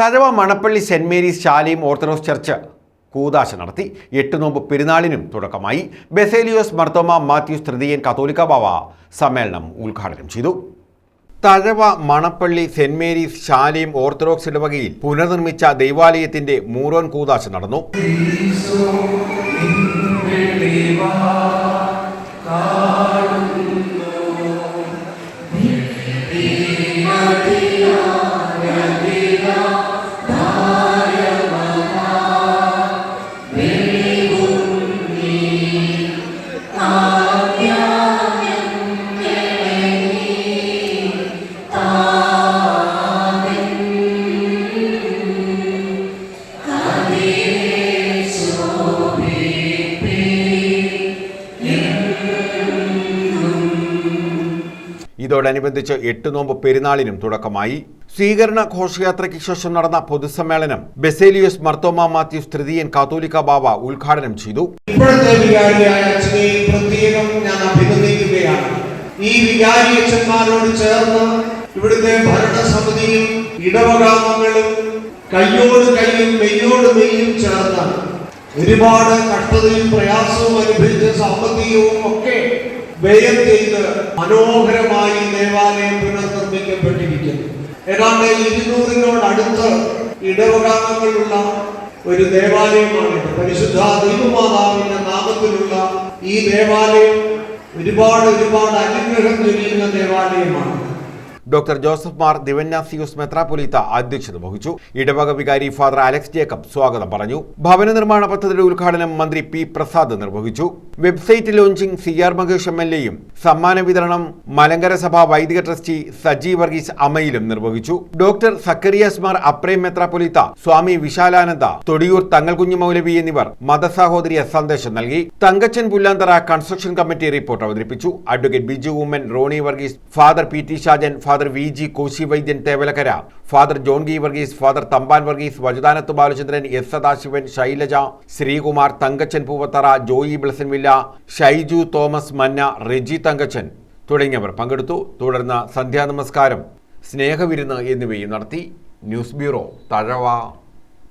Thazhava Manappally saint Mary's ശാലയും orthodox church കൂതാശ നടത്തി. എട്ട് നോമ്പ് പെരുന്നാളിനും തുടക്കമായി. ബെസേലിയോസ് മർത്തോമ മാത്യൂസ് തൃതീയൻ കത്തോലിക്ക ബാവ സമ്മേളനം ഉദ്ഘാടനം ചെയ്തു. തഴവ മണപ്പള്ളി സെന്റ് മേരീസ് ശാലയും ഓർത്തഡോക്സ് ഇടവകയിൽ പുനർനിർമ്മിച്ച ദൈവാലയത്തിന്റെ മൂറോൻ കൂതാശ നടന്നു. ഇതോടനുബന്ധിച്ച് എട്ട് നോമ്പ് പെരുന്നാളിനും തുടക്കമായി. സ്വീകരണ ഘോഷയാത്രയ്ക്ക് ശേഷം നടന്ന പൊതുസമ്മേളനം ബെസേലിയോസ് മർത്തോമ മാത്യൂസ് തൃതീയൻ കാത്തോലിക്ക ബാബ ഉദ്ഘാടനം ചെയ്തു. ഞാൻ ഈ വികാരി അച്ഛന്മാരോട് ചേർന്ന് ഇവിടുത്തെ ഭരണസമിതിയും ഇടവകാമങ്ങളും കയ്യോട് കൈയും മെയ്യോട് മെയ്യും ചേർന്ന് ഒരുപാട് കഷ്ടതയും പ്രയാസവും അനുഭവിച്ച സാമ്പത്തികവും ഒക്കെ വ്യയം ചെയ്ത് മനോഹരമായി ദേവാലയം പുനർനിർമ്മിക്കപ്പെട്ടിരിക്കുന്നു. ഏതാണ്ട് ഇരുന്നൂറിനോടടുത്ത് ഇടവകാമങ്ങളുള്ള ഒരു ദേവാലയമാണിത്. പരിശുദ്ധ ദൈവമാതാവിന്റെ നാമത്തിലുള്ള ഈ ദേവാലയം ഒരുപാട് ഒരുപാട് അനുഗ്രഹം ചൊരിയുന്ന ദേവാലയമാണ്. ഡോക്ടർ ജോസഫ് മാർ ദിവന്യാസിയൂസ് മെത്രാപൊലീത്ത അധ്യക്ഷത വഹിച്ചു. ഇടവക വികാരി ഫാദർ അലക്സ് ജേക്കബ് സ്വാഗതം പറഞ്ഞു. ഭവന നിർമ്മാണ പദ്ധതിയുടെ ഉദ്ഘാടനം മന്ത്രി പി പ്രസാദ് നിർവഹിച്ചു. Website launching C R Mahesh M L എയും സമ്മാന വിതരണം മലങ്കര സഭ വൈദിക ട്രസ്റ്റി സജി വർഗീസ് അമയിലും നിർവഹിച്ചു. ഡോക്ടർ സക്കറിയാസ് മാർ അപ്രേം മെത്രാപൊലീത്ത സ്വാമി വിശാലാനന്ദ തൊടിയൂർ തങ്ങൾകുഞ്ഞു മൗലവി എന്നിവർ മതസഹോദരിയെ സന്ദേശം നൽകി. Thankachan Pullanthara construction committee report അവതരിപ്പിച്ചു. Advocate Biju Oommen Roni Varghese father P T Shajan father V G Koshy Vaidyan Thevalakkara father John ഗി വർഗീസ് ഫാദർ തമ്പാൻ വർഗീസ് വജുദാനത്ത് ബാലചന്ദ്രൻ എസ് സദാശിവൻ ശൈലജ ശ്രീകുമാർ തങ്കച്ചൻ പൂവത്തറ ജോയി ബ്ലസൻവില്ല ഷൈജു തോമസ് മന്ന റെജി തങ്കച്ചൻ തുടങ്ങിയവർ പങ്കെടുത്തു. തുടർന്ന് സന്ധ്യാനമസ്കാരം സ്നേഹവിരുന്ന് എന്നിവയും നടത്തി. News bureau Thazhava.